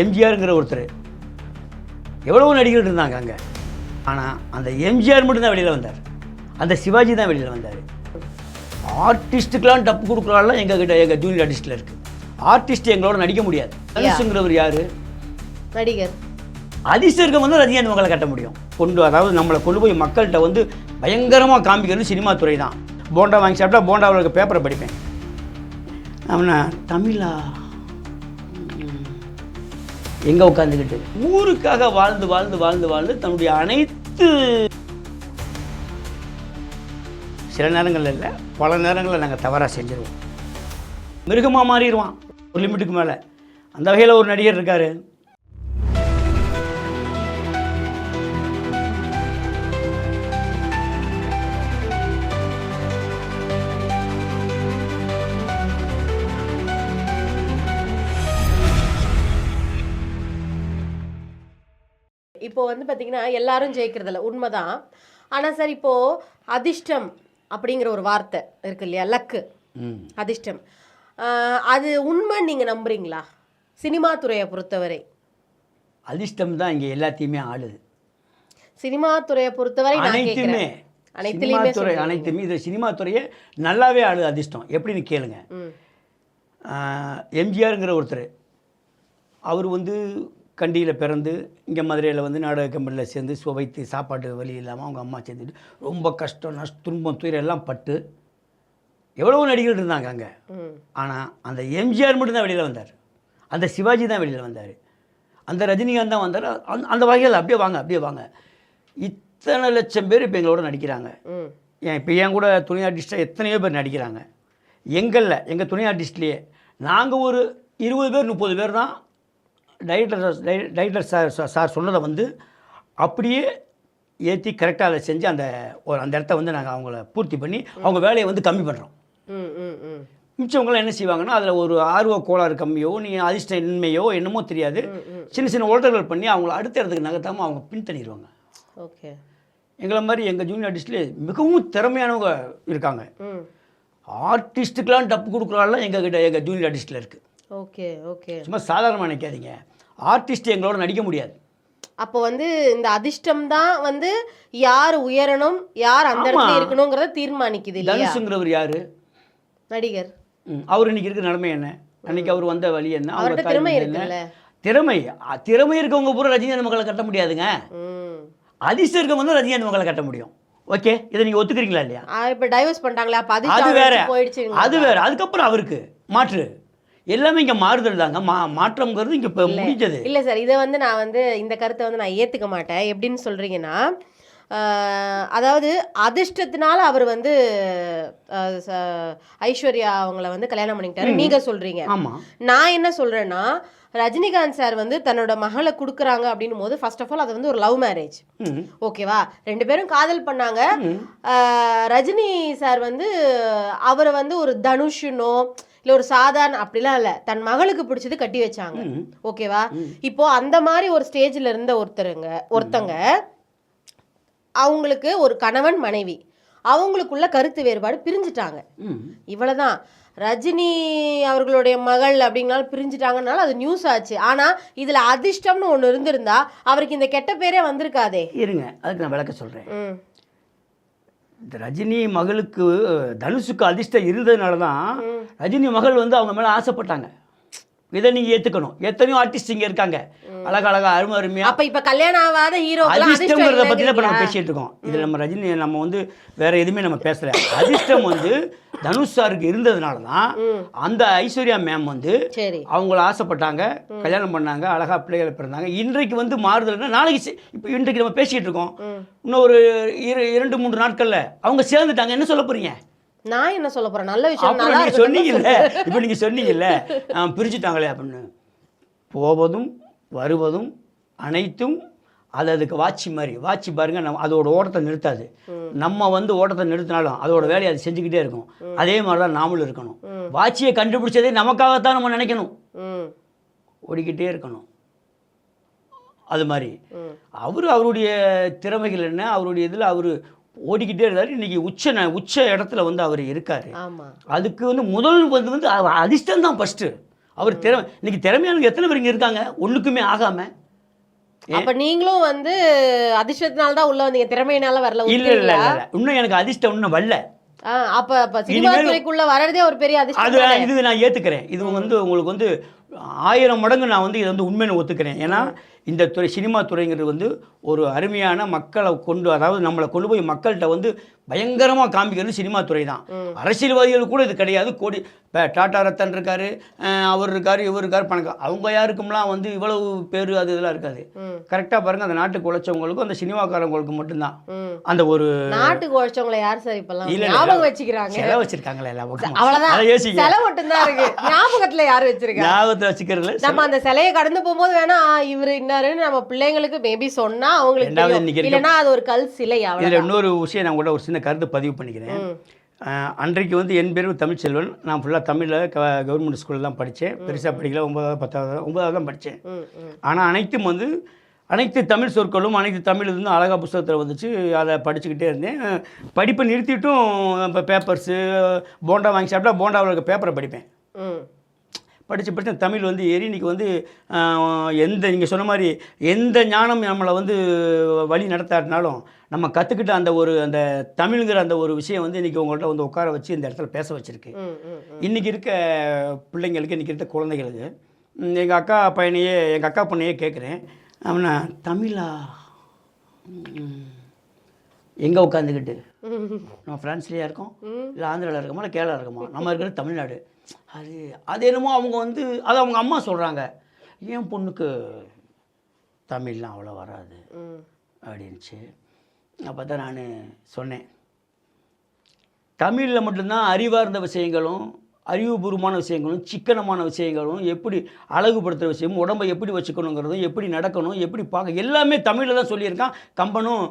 எம்ஜிஆருங்கிற ஒருத்தர். எவ்வளவோ நடிகர்கள் இருந்தாங்க அங்கே. ஆனால் அந்த எம்ஜிஆர் மட்டும்தான் வெளியில் வந்தார். அந்த சிவாஜி தான் வெளியில் வந்தார். ஆர்டிஸ்ட்டுக்கெலாம் டப்பு கொடுக்குறாலாம் எங்கள் கிட்ட எங்கள் ஜூனியர் ஆர்டிஸ்ட்டில் இருக்குது ஆர்டிஸ்ட் எங்களோட நடிக்க முடியாது. தனுஷுங்கிறவர் யார்? நடிகர். அதிசர்க்கம் வந்து ரஜினிகாந்த் மக்களை கட்ட முடியும். கொண்டு அதாவது நம்மளை கொண்டு போய் மக்கள்கிட்ட வந்து பயங்கரமாக காமிக்கிறது சினிமா துறை தான். போண்டா வாங்கி சாப்பிட்டா போண்டாவில் இருக்க பேப்பரை படிப்பேன். அவனை தமிழா எங்கே உட்காந்துக்கிட்டு ஊருக்காக வாழ்ந்து வாழ்ந்து வாழ்ந்து வாழ்ந்து தன்னுடைய அனைத்து சில நேரங்களில் இல்லை பல நேரங்களில் நாங்கள் தவறாக செஞ்சிருவோம். மிருகமாக மாறிடுவான் ஒரு லிமிட்டுக்கு மேலே. அந்த வகையில் ஒரு நடிகர் இருக்கார். இப்போ வந்து பாத்தீங்கன்னா எல்லாரும் ஜெயிக்கிறதில்ல. உண்மைதான். ஆனா சார் இப்போ அதிர்ஷ்டம் அப்படிங்கிற ஒரு வார்த்தை இருக்கு இல்லையா? லக்கு. அதிர்ஷ்டம். அது உண்மை நீங்க நம்புறீங்களா? சினிமா துறையை பொறுத்தவரை. அதிர்ஷ்டம் தான் இங்கே எல்லாத்தையுமே ஆளுது. சினிமா துறையை பொறுத்தவரை அனைத்துமே. சினிமா துறை. அனைத்துமே இது சினிமா துறையே நல்லாவே ஆளுது அதிர்ஷ்டம். எப்படின்னு கேளுங்க. எம்ஜிஆருங்கிற ஒருத்தர் அவர் வந்து கண்டியில் பிறந்து இங்கே மதுரையில் வந்து நாடக கம்பெனியில் சேர்ந்து சுவைத்து சாப்பாட்டு வழி இல்லாமல் அவங்க அம்மா சேர்ந்துட்டு ரொம்ப கஷ்டம் நஷ்ட துன்பம் துயரம் எல்லாம் பட்டு எவ்வளவோ நடிகர்கள் இருந்தாங்க அங்கே. ஆனால் அந்த எம்ஜிஆர் மட்டும்தான் வெளியில் வந்தார். அந்த சிவாஜி தான் வெளியில் வந்தார். அந்த ரஜினிகாந்த் தான் வந்தார். அந்த அந்த வகையில் அப்படியே வாங்க அப்படியே வாங்க. இத்தனை லட்சம் பேர் இப்போ எங்களோட நடிக்கிறாங்க. ஏன் இப்போ என் கூட துணை ஆர்டிஸ்ட்டாக எத்தனையோ பேர் நடிக்கிறாங்க. எங்களில் எங்கள் துணை ஆர்டிஸ்ட்லேயே நாங்கள் ஒரு இருபது பேர் முப்பது பேர் தான் டைரக்டர் டைரக்டர் சார் சார் சொன்னதை வந்து அப்படியே ஏற்றி கரெக்டாக அதை செஞ்சு அந்த ஒரு அந்த இடத்த வந்து நாங்கள் அவங்கள பூர்த்தி பண்ணி அவங்க வேலையை வந்து கம்மி பண்ணுறோம் மிச்சவங்களாம் என்ன செய்வாங்கன்னா அதில் ஒரு ஆர்வ கோளாறு கம்மியோ நீ அதிர்ஷ்ட இன்மையோ என்னமோ தெரியாது. சின்ன சின்ன ஓட்டர்கள் பண்ணி அவங்கள அடுத்த இடத்துக்கு நகர்த்தாமல் அவங்க பின்தணிடுவாங்க ஓகே. எங்களை மாதிரி எங்கள் ஜூனியர் ஆர்டிஸ்ட்லேயே மிகவும் திறமையானவங்க இருக்காங்க. ஆர்டிஸ்ட்டுக்கெலாம் டப்பு கொடுக்குறாலாம் எங்கள் கிட்ட எங்கள் ஜூனியர் ஆர்டிஸ்ட்டில் இருக்குது ஓகே ஓகே. சும்மா சாதாரணமாக நினைக்காதீங்க. ஆர்டிஸ்ட் எங்களோட நடிக்க முடியாது. அப்போ வந்து இந்த அதிர்ஷ்டம் தான் வந்து யார் உயரணும் யார் அந்த இடத்துல. இருக்கணுங்கிறத தீர்மானிக்குது இல்லையா? தனுஷுங்கிறவர் யார்? நடிகர். அவர் இன்னைக்கு இருக்கிற நிலைமை என்ன? அன்னைக்கு அவர் வந்த வழி என்ன? தாய் திறமை? இருக்குல்ல. திறமை. திறமை இருக்கவங்க பூரா ரஜினிகாந்த் மக்களை கட்ட முடியாதுங்க. அதிர்ஷ்டம் இருக்கவங்க தான் ரஜினிகாந்த் மக்களை கட்ட முடியும். ஓகே இதை நீங்கள் ஒத்துக்கிறீங்களா இல்லையா? இப்ப டைவர்ஸ் பண்ணிட்டாங்களே அப்ப அது வேற. போயிடுச்சு அது வேற. அதுக்கப்புறம் அவருக்கு மாற்று. எல்லாமே இங்கே மாறுதல் தாங்க மா மாற்றம்ங்கிறது இங்கே இப்போ முடிஞ்சது. இல்ல சார் இதை வந்து நான் வந்து இந்த கருத்தை வந்து நான் ஏத்துக்க மாட்டேன். எப்படின்னு சொல்றீங்கன்னா ஆஹ், அதாவது அதிர்ஷ்டத்தினால அவர் வந்து ஐஸ்வர்யா அவங்கள வந்து கல்யாணம் பண்ணிக்கிட்டாரு. நீங்க சொல்றீங்க. நான் என்ன சொல்றேன்னா ரஜினிகாந்த் சார் வந்து தன்னோட மகளை கொடுக்குறாங்க அப்படின்னும் போது ஃபர்ஸ்ட் ஆஃப் ஆல் அது வந்து ஒரு லவ் மேரேஜ் ஓகேவா ரெண்டு பேரும் காதல் பண்ணாங்க. ஆஹ் ரஜினி சார் வந்து அவரை வந்து ஒரு தனுஷனோ இல்ல ஒரு சாதாரண அப்படிலாம் இல்ல. தன் மகளுக்கு பிடிச்சது கட்டி வச்சாங்க. ஓகேவா? இப்போ அந்த மாதிரி ஒரு ஸ்டேஜ்ல இருந்த ஒருத்தருங்க ஒருத்தங்க அவங்களுக்கு ஒரு கணவன் மனைவி. அவங்களுக்குள்ள கருத்து வேறுபாடு பிரிஞ்சுட்டாங்க. இவ்வளவுதான். ரஜினி அவர்களுடைய மகள் அப்படிங்கனால பிரிஞ்சுட்டாங்கனால அது நியூஸ் ஆச்சு. ஆனா இதுல அதிர்ஷ்டம்னு ஒண்ணு இருந்திருந்தா அவருக்கு இந்த கெட்ட பேரே வந்திருக்காதே. இருங்க அதுக்கு நான் விளக்க சொல்கிறேன் ம். இந்த ரஜினி மகளுக்கு தனுஷுக்கு அதிர்ஷ்டம் இருந்ததுனால தான் ரஜினி மகள் வந்து அவங்க மேலே ஆசைப்பட்டாங்க. இதை நீங்கள் ஏற்றுக்கணும் எத்தனையோ ஆர்டிஸ்ட் இங்கே இருக்காங்க. அழகழகா அருமை அருமையாக அப்ப இப்ப கல்யாணம் ஆகாத அதிர்ஷ்டம் அதிர்ஷ்டங்கிறத பற்றி தான் இப்போ நம்ம? பேசிட்டு இருக்கோம். இதில் நம்ம ரஜினி நம்ம வந்து வேற எதுவுமே நம்ம பேசல. அதிர்ஷ்டம் வந்து தனுஷ் சாருக்கு இருந்ததுனால தான் அந்த ஐஸ்வர்யா மேம் வந்து அவங்கள ஆசைப்பட்டாங்க. கல்யாணம் பண்ணாங்க. அழகா பிள்ளைகள் பிறந்தாங்க. இன்றைக்கு வந்து மாறுதல்னா நாளைக்கு இப்போ இன்றைக்கு நம்ம பேசிக்கிட்டு இருக்கோம். இன்னும் ஒரு இரு இரண்டு மூன்று நாட்கள்ல அவங்க சேர்ந்துட்டாங்க. என்ன சொல்ல போறீங்க? நான் என்ன சொல்ல போறேன்? நல்ல விஷயம் அப்புறம் சொன்னீங்கல்ல. இப்போ நீங்க சொன்னீங்கல்ல. பிரிச்சுட்டாங்களே அப்படின்னு. போவதும் வருவதும் அனைத்தும் அது அதுக்கு வாட்சி மாதிரி. வாட்சி பாருங்க நம்ம அதோட ஓட்டத்தை நிறுத்தாது. நம்ம வந்து ஓட்டத்தை நிறுத்தினாலும் அதோட வேலையை அது செஞ்சுக்கிட்டே இருக்கும். அதே மாதிரி தான் நாமளும் இருக்கணும். வாட்சியை கண்டுபிடிச்சதே நமக்காகத்தான் நம்ம நினைக்கணும். ஓடிக்கிட்டே இருக்கணும். அது மாதிரி. அவர் அவருடைய திறமைகள் என்ன? அவருடைய இதில் அவர் ஓடிக்கிட்டே இருந்தார். இன்னைக்கு உச்ச உச்ச இடத்துல வந்து அவர் இருக்கார். ஆமா. அதுக்கு வந்து முதல் வந்து வந்து அதிர்ஷ்டம் தான் ஃபஸ்ட்டு அவர் திறமை இன்னைக்கு திறமையானவங்க எத்தனை பேர் இங்கே இருக்காங்க? ஒன்றுக்குமே ஆகாம. அப்ப நீங்களும் வந்து அதிர்ஷ்டத்தினால தான் உள்ள வந்தீங்க. திறமையினால வரல இல்லை இல்லை இன்னும் எனக்கு அதிர்ஷ்டம் இன்னும் வரல. அப்ப அப்ப சினிமா துறைக்குள்ள வர்றதே ஒரு பெரிய அது அதிர்ஷ்டம்? இது நான் ஏற்றுக்கிறேன் இது வந்து உங்களுக்கு வந்து ஆயிரம் மடங்கு நான் வந்து இதை வந்து உண்மைன்னு ஒத்துக்கிறேன். ஏன்னா இந்த துறை சினிமா துறைங்கிறது வந்து ஒரு அருமையான மக்களை கொண்டு அதாவது நம்மளை கொண்டு போய் மக்கள்கிட்ட வந்து பயங்கரமாக காமிக்கிறது சினிமா துறை தான் அரசியல்வாதிகள் கூட இது கிடையாது. கோடி இப்போ டாடா ரத்தன் இருக்காரு அவர் இருக்காரு இவர் இருக்காரு பணக்கார அவங்க யாருக்கும்லாம் வந்து இவ்வளவு பேர் அது இதெல்லாம் இருக்காது. கரெக்டாக பாருங்க அந்த நாட்டுக்கு உழைச்சவங்களுக்கும் அந்த சினிமாக்காரங்களுக்கு மட்டும்தான். அந்த ஒரு நாட்டுக்கு உழைச்சவங்கள யார் சார் இப்பெல்லாம்? இல்ல, ஞாபகம். வச்சுக்கிறாங்க. செலவு வச்சிருக்காங்களே எல்லா அதை யோசிங்க. செலவு மட்டும்தான் இருக்கு. ஞாபகத்துல யார் வச்சிருக்கா? ஞாபகத்தை வச்சுக்கிறதுல? நம்ம அந்த சிலையை கடந்து போகும்போது வேணா இவரு இன்னாருன்னு நம்ம பிள்ளைங்களுக்கு மேபி சொன்னா அவங்களுக்கு இல்லைன்னா அது ஒரு கல் சிலை இதில் இன்னொரு விஷயம் நான் கூட ஒரு சின்ன கருத்து பதிவு பண்ணிக்கிறேன். அன்றைக்கு வந்து என் பேர் தமிழ்ச்செல்வன். நான் ஃபுல்லாக தமிழில் க கவர்மெண்ட் ஸ்கூலில் தான் படித்தேன். பெருசாக படிக்கல ஒன்பதாவது பத்தாவது ஒன்பதாவது தான் படித்தேன். ஆனால் அனைத்தும் வந்து அனைத்து தமிழ் சொற்களும் அனைத்து தமிழ் இருந்து அழகா புஸ்தகத்தில் வந்துச்சு. அதை படிச்சுக்கிட்டே இருந்தேன். படிப்பை நிறுத்திட்டும் இப்போ பேப்பர்ஸு போண்டா வாங்கி சாப்பிட்டா போண்டாவில் இருக்க பேப்பரை படிப்பேன். படித்து படித்து தமிழ் வந்து ஏறி இன்றைக்கி வந்து எந்த நீங்கள் சொன்ன மாதிரி எந்த ஞானம் நம்மளை வந்து வழி நடத்தாட்டினாலும் நம்ம கற்றுக்கிட்ட அந்த ஒரு அந்த தமிழுங்கிற அந்த ஒரு விஷயம் வந்து இன்றைக்கி உங்கள்கிட்ட வந்து உட்கார வச்சு இந்த இடத்துல பேச வச்சுருக்கு. இன்றைக்கி இருக்க பிள்ளைங்களுக்கு இன்றைக்கி இருக்க குழந்தைகளுக்கு எங்கள் அக்கா பையனையே எங்கள் அக்கா பொண்ணையே கேட்குறேன் அவனா தமிழா எங்கே உட்காந்துக்கிட்டு? நம்ம ஃப்ரான்ஸ்லேயே இருக்கோம் இல்லை ஆந்திராவில் இருக்கோமா இல்லை கேரளா இருக்கோமா? நம்ம இருக்கிறது தமிழ்நாடு. அது அது என்னமோ அவங்க வந்து அது அவங்க அம்மா சொல்கிறாங்க என் பொண்ணுக்கு தமிழ்லாம் அவ்வளோ வராது. அப்படின்ச்சு. அப்போ தான் நான் சொன்னேன். தமிழில் மட்டும்தான் அறிவார்ந்த விஷயங்களும் அறிவுபூர்வமான விஷயங்களும் சிக்கனமான விஷயங்களும் எப்படி அழகுபடுத்துகிற விஷயமும் உடம்பை எப்படி வச்சுக்கணுங்கிறதும் எப்படி நடக்கணும் எப்படி பார்க்க எல்லாமே தமிழில் தான் சொல்லியிருக்கான். கம்பனும்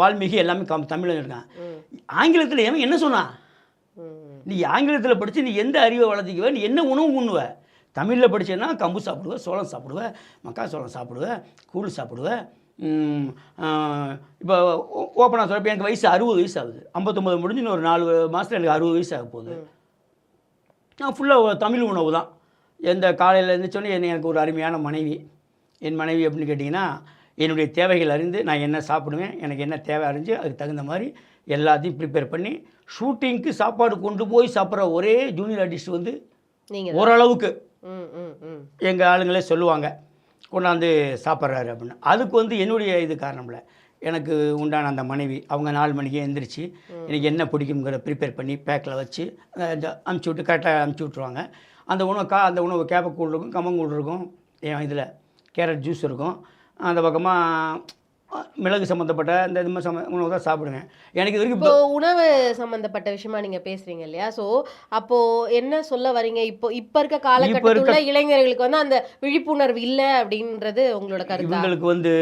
வால்மீகி எல்லாமே கம் தமிழில் இருக்கான் ஆங்கிலத்தில் எவன் என்ன சொன்னான். நீ ஆங்கிலத்தில் படித்து நீ எந்த அறிவை வளர்த்திக்குவ? நீ என்ன உணவு உண்ணுவ? தமிழில் படிச்சேன்னா கம்பு சாப்பிடுவ சோளம் சாப்பிடுவ மக்கா சோளம் சாப்பிடுவ கூழ் சாப்பிடுவ. இப்போ ஓப்பனாக சொல்ல எனக்கு வயசு அறுபது வயசு ஆகுது. ஐம்பத்தொம்பது முடிஞ்சு இன்னும் ஒரு நாலு மாதத்தில் எனக்கு அறுபது வயசு ஆக போகுது. நான் ஃபுல்லாக தமிழ் உணவு தான். எந்த காலையில் இருந்துச்சோன்னே எனக்கு ஒரு அருமையான மனைவி. என் மனைவி அப்படின்னு கேட்டிங்கன்னா என்னுடைய தேவைகள் அறிந்து நான் என்ன சாப்பிடுவேன் எனக்கு என்ன தேவை அறிஞ்சு அதுக்கு தகுந்த மாதிரி எல்லாத்தையும் ப்ரிப்பேர் பண்ணி ஷூட்டிங்க்கு சாப்பாடு கொண்டு போய் சாப்பிட்ற ஒரே ஜூனியர் ஆர்டிஸ்ட் வந்து ஓரளவுக்கு. எங்கள் ஆளுங்களே சொல்லுவாங்க கொண்டாந்து சாப்பிட்றாரு அப்படின்னு. அதுக்கு வந்து என்னுடைய இது காரணம் இல்லை. எனக்கு உண்டான அந்த மனைவி அவங்க நாலு மணிக்கே எந்திரிச்சு எனக்கு என்ன பிடிக்குங்கிற ப்ரிப்பேர் பண்ணி பேக்கில் வச்சு அமுச்சு விட்டு கரெக்டாக அமுச்சு விட்ருவாங்க அந்த உணவு கா அந்த உணவு கேப்பக்கூழ் இருக்கும் கம்மங்கூழ் இருக்கும் என் இதில் கேரட் ஜூஸ் இருக்கும். அந்த பக்கமாக மிளகு சம்மந்தப்பட்ட இந்த இது மாதிரி சம்ம உணவு தான் சாப்பிடுவேன் எனக்கு இது வரைக்கும் இப்போ உணவு சம்பந்தப்பட்ட விஷயமா நீங்க பேசுறீங்க இல்லையா? சோ அப்போ என்ன சொல்ல வரீங்க? இப்போ இப்ப இருக்க காலகட்டத்துல இளைஞர்களுக்கு வந்து அந்த விழிப்புணர்வு இல்ல அப்படின்றது உங்களோட கருத்தா? இவங்களுக்கு வந்து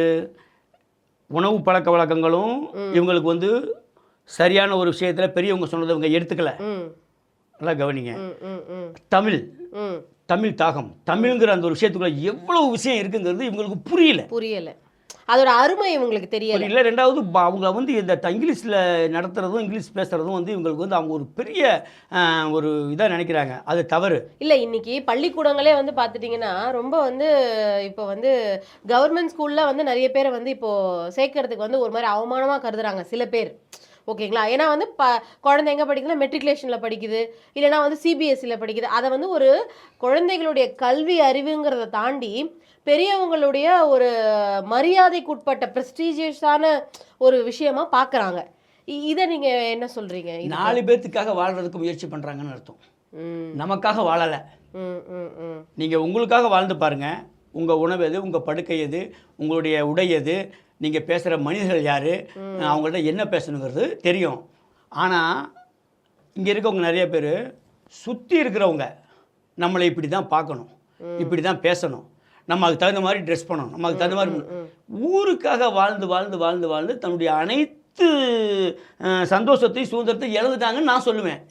உணவு பழக்க வழக்கங்களும் இவங்களுக்கு வந்து சரியான ஒரு விஷயத்தில் பெரியவங்க சொன்னதை இவங்க எடுத்துக்கல. நல்லா கவனிங்க. தமிழ். தமிழ் தாகம். தமிழ்ங்கிற அந்த ஒரு விஷயத்துக்குள்ள எவ்வளவு விஷயம் இருக்குங்கிறது இவங்களுக்கு புரியல. புரியல. அதோட அருமை இவங்களுக்கு தெரியல. புரியல ரெண்டாவது ப- அவங்க வந்து இந்த இங்கிலீஷில் நடத்துகிறதும் இங்கிலீஷ் பேசுகிறதும் வந்து இவங்களுக்கு வந்து அவங்க ஒரு பெரிய ஒரு இதாக நினைக்கிறாங்க. அது தவறு. இல்ல இன்னைக்கு பள்ளிக்கூடங்களே வந்து பாத்துட்டீங்கன்னா ரொம்ப வந்து இப்போ வந்து கவர்மெண்ட் ஸ்கூல்ல வந்து நிறைய பேரை வந்து இப்போ சேர்க்கறதுக்கு வந்து ஒரு மாதிரி அவமானமா கருதுறாங்க சில பேர். ஓகேங்களா? ஏன்னா வந்து ப குழந்தை எங்கே படிக்குதுன்னா மெட்ரிகுலேஷனில் படிக்குது. இல்லைன்னா வந்து சிபிஎஸ்சியில் படிக்குது. அதை வந்து ஒரு குழந்தைகளுடைய கல்வி அறிவுங்கிறத தாண்டி பெரியவங்களுடைய ஒரு மரியாதைக்குட்பட்ட ப்ரெஸ்டீஜியஸான ஒரு விஷயமா பார்க்குறாங்க இதை நீங்கள் என்ன சொல்கிறீங்க நாலு பேர்த்துக்காக வாழ்கிறதுக்கு முயற்சி பண்ணுறாங்கன்னு அர்த்தம். நமக்காக வாழலை. நீங்கள் உங்களுக்காக வாழ்ந்து பாருங்கள் உங்கள் உணவு எது? உங்கள் படுக்கை எது? உங்களுடைய உடை எது? நீங்கள் பேசுகிற மனிதர்கள் யார்? அவங்கள்ட்ட என்ன பேசணுங்கிறது தெரியும். ஆனால் இங்கே இருக்கவங்க நிறைய பேர் சுற்றி இருக்கிறவங்க நம்மளை இப்படி தான் பார்க்கணும் இப்படி தான் பேசணும். நம்ம அதுக்கு தகுந்த மாதிரி ட்ரெஸ் பண்ணணும். நம்ம அதுக்கு தகுந்த மாதிரி. ஊருக்காக வாழ்ந்து வாழ்ந்து வாழ்ந்து வாழ்ந்து தன்னுடைய அனைத்து சந்தோஷத்தையும் சுதந்திரத்தையும் இழந்துட்டாங்கன்னு நான் சொல்லுவேன்.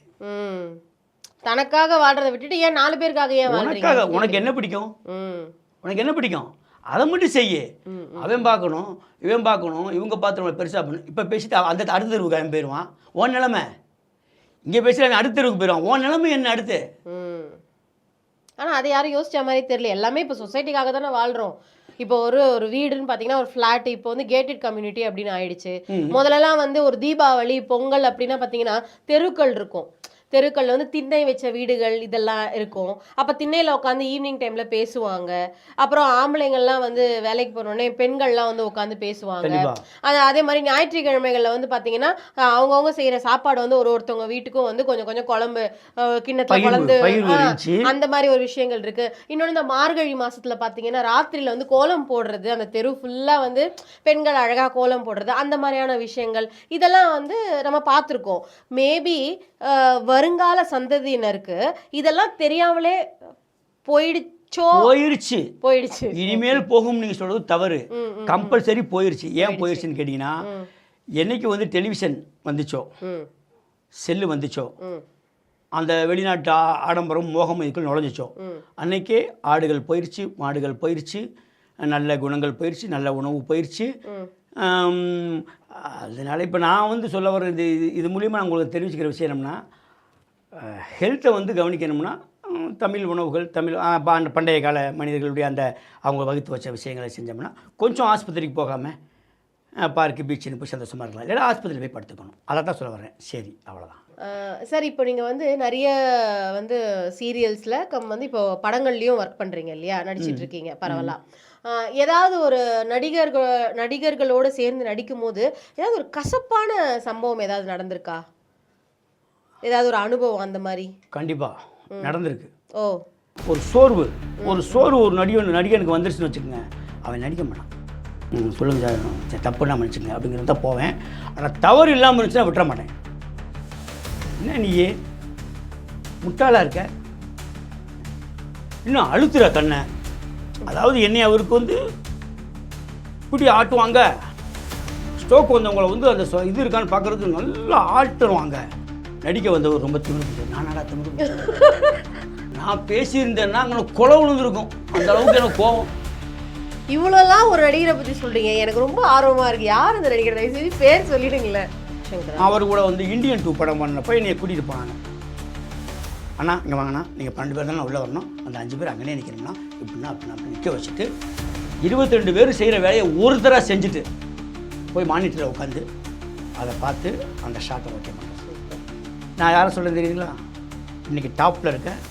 தனக்காக வாழ்றதை விட்டுட்டு ஏன் நாலு பேருக்காக ஏன் உனக்காக உனக்கு என்ன பிடிக்கும்? உனக்கு என்ன பிடிக்கும்? அதை மட்டும் செய்யு. அவன் பார்க்கணும் இவன் பார்க்கணும் இவங்க பார்த்து நம்மளை பெருசாக பண்ணணும் இப்போ பேசிட்டு அந்த அடுத்த தெருவுக்கு அவன் போயிடுவான் உன் நிலமை? இங்கே பேசிட்டு அவன் அடுத்த தெருவுக்கு போயிடுவான் உன் நிலைமை என்ன அடுத்து? ம் ஆனா அதை யாரும் யோசிச்ச மாதிரி தெரியல. எல்லாமே இப்போ சொசைட்டிக்காக தானே வாழ்றோம். இப்போ ஒரு ஒரு வீடுன்னு பார்த்தீங்கன்னா ஒரு ஃப்ளாட் இப்போ வந்து கேட்டட் கம்யூனிட்டி அப்படின்னு ஆயிடுச்சு. முதல்லலாம் வந்து ஒரு தீபாவளி பொங்கல் அப்படின்னா பார்த்தீங்கன்னா தெருக்கள் இருக்கும். தெருக்கள்ல வந்து திண்ணை வச்ச வீடுகள் இதெல்லாம் இருக்கும். அப்போ திண்ணையில் உட்காந்து ஈவினிங் டைம்ல பேசுவாங்க. அப்புறம் ஆம்பளைங்கள்லாம் வந்து வேலைக்கு போனோடனே பெண்கள்லாம் வந்து உட்காந்து பேசுவாங்க. அது அதே மாதிரி ஞாயிற்றுக்கிழமைகளில் வந்து பார்த்தீங்கன்னா அவங்கவங்க செய்கிற சாப்பாடு வந்து ஒரு ஒருத்தவங்க வீட்டுக்கும் வந்து கொஞ்சம் கொஞ்சம் குழம்பு கிண்ணத்துல குழம்பு அந்த மாதிரி ஒரு விஷயங்கள் இருக்கு. இன்னொன்று இந்த மார்கழி மாசத்துல பார்த்தீங்கன்னா ராத்திரியில வந்து கோலம் போடுறது அந்த தெரு ஃபுல்லா வந்து பெண்கள் அழகா கோலம் போடுறது அந்த மாதிரியான விஷயங்கள் இதெல்லாம் வந்து நம்ம பார்த்துருக்கோம் மேபி வருங்கால சந்ததியினருக்கு இதெல்லாம் தெரியாமலே போயிடுச்சோ? போயிருச்சு. போயிடுச்சு. இனிமேல் போகும் நீங்க சொல்றது தவறு. கம்பல்சரி போயிருச்சு. ஏன் போயிருச்சுன்னு கேட்டிங்கன்னா என்னைக்கு வந்து டெலிவிஷன் வந்துச்சோ? செல்லு வந்துச்சோ? அந்த வெளிநாட்டு ஆடம்பரம் மோகம் இதுக்குள் நுழைஞ்சிச்சோ. அன்னைக்கே ஆடுகள் போயிருச்சு மாடுகள் போயிருச்சு நல்ல குணங்கள் போயிருச்சு நல்ல உணவு. ஆம், அதனால இப்போ நான் வந்து சொல்ல வர இது இது- இது மூலியமாக நான் உங்களுக்கு தெரிவிச்சுக்கிற விஷயம் என்னம்னா ஹெல்த்தை வந்து கவனிக்கணும்னா தமிழ் உணவுகள் தமிழ் பண்டைய கால மனிதர்களுடைய அந்த அவங்க வகுத்து வச்ச விஷயங்களை செஞ்சோம்னா கொஞ்சம் ஆஸ்பத்திரிக்கு போகாமல் பார்க்கு பீச்சுன்னு போய் சந்தோஷமாக இருக்கலாம். இல்லைன்னா ஆஸ்பத்திரியில் போய் படுத்துக்கணும். அதை தான் சொல்ல வரேன் சரி அவ்வளோதான் சார் இப்போ நீங்கள் வந்து நிறைய வந்து சீரியல்ஸில் கம் வந்து இப்போ படங்கள்லையும் ஒர்க் பண்ணுறீங்க இல்லையா? நடிச்சிட்டு இருக்கீங்க பரவாயில்ல. அஹ் ஏதாவது ஒரு நடிகர்கள் நடிகர்களோடு சேர்ந்து நடிக்கும் போது ஏதாவது ஒரு கசப்பான சம்பவம் ஏதாவது நடந்திருக்கா? ஏதாவது ஒரு அனுபவம் அந்த மாதிரி? கண்டிப்பாக நடந்திருக்கு. ஓ. ஒரு சோர்வு. ஒரு சோர்வு ஒரு நடிகன் நடிகனுக்கு வந்துருச்சுன்னு வச்சுக்கோங்க அவன் நடிக்க மாட்டான். சொல்லுங்க சார். சரி தப்பு நான் மன்னிச்சுங்க அப்படிங்கிறது தான் போவேன். ஆனால் தவறு இல்லாமல் இருந்துச்சுன்னா விட்டுற மாட்டேன். என்ன நீயே முட்டாளாக இருக்க? இன்னும் அழுத்துற கண்ணை. அதாவது என்னை அவருக்கு வந்து இப்படி ஆட்டுவாங்க. ஸ்ட்ரோக் வந்தவங்கள வந்து அந்த இது இருக்கான்னு பார்க்கறதுக்கு நல்லா ஆட்டுருவாங்க நடிக்க வந்தவர் ரொம்ப திமிரு. நானாடா திமிரு? நான் பேசியிருந்தேன்னா அங்கே கொலை விழுந்திருக்கும். அந்த அளவுக்கு எனக்கு கோவம் இவ்வளோலாம் ஒரு நடிகரை பற்றி சொல்கிறீங்க எனக்கு ரொம்ப ஆர்வமாக இருக்கு. யார் அந்த நடிகர்? தயவு செஞ்சு பேர் சொல்லிடுங்களேன். அவர் கூட வந்து இந்தியன் டூ படம் பண்ணப்போ என்னை கூட்டிகிட்டு போனாங்க. அண்ணா இங்கே வாங்கண்ணா. நீங்கள் பன்னெண்டு பேர் தானே உள்ளே வரணும். அந்த அஞ்சு பேர் அங்கேயே நிற்கணும்னா இப்படின்னா அப்படின்னா அப்படி நிற்க வச்சுட்டு இருபத்தி ரெண்டு பேர் செய்கிற வேலையை ஒருத்தராக செஞ்சுட்டு போய் மானிட்டரில் உட்காந்து அதை பார்த்து அந்த ஷாட்டை ஓகே பண்ணேன் நான் யாரை சொல்ல தெரியுங்களா இன்றைக்கி டாப்பில் இருக்கேன்